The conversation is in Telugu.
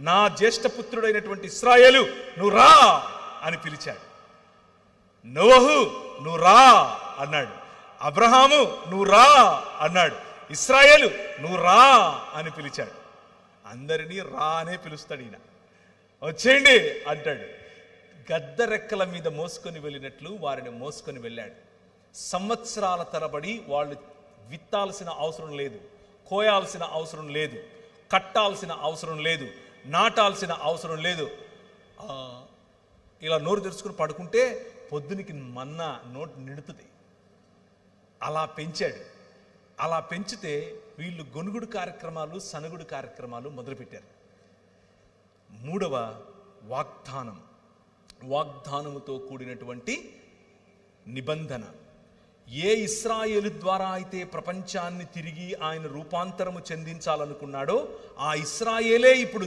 నా జ్యేష్ఠపుత్రుడైనటువంటి ఇస్రాయేలు నువ్వు రా అని పిలిచాడు. నోహు నువ్వు రా అన్నాడు. అబ్రహాము నువ్వు రా అన్నాడు. ఇస్రాయేలు నువ్వు రా అని పిలిచాడు. అందరినీ రా అనే పిలుస్తాడు ఈయన. వచ్చేయండి అంటాడు. గద్ద రెక్కల మీద మోసుకొని వెళ్ళినట్లు వారిని మోసుకొని వెళ్ళాడు. సంవత్సరాల తరబడి వాళ్ళు విత్తాల్సిన అవసరం లేదు కోయాల్సిన అవసరం లేదు కట్టాల్సిన అవసరం లేదు నాటాల్సిన అవసరం లేదు. ఇలా నోరు తెరుచుకుని పడుకుంటే పొద్దునికి మన్నా నోటి నిడుతుంది. అలా పెంచాడు. అలా పెంచితే వీళ్ళు గొనుగుడు కార్యక్రమాలు సనుగుడు కార్యక్రమాలు మొదలుపెట్టారు. మూడవ వాగ్దానం. వాగ్దానముతో కూడినటువంటి నిబంధన. ఏ ఇస్రాయేలు ద్వారా అయితే ప్రపంచాన్ని తిరిగి ఆయన రూపాంతరము చెందించాలనుకున్నాడో ఆ ఇస్రాయేలే ఇప్పుడు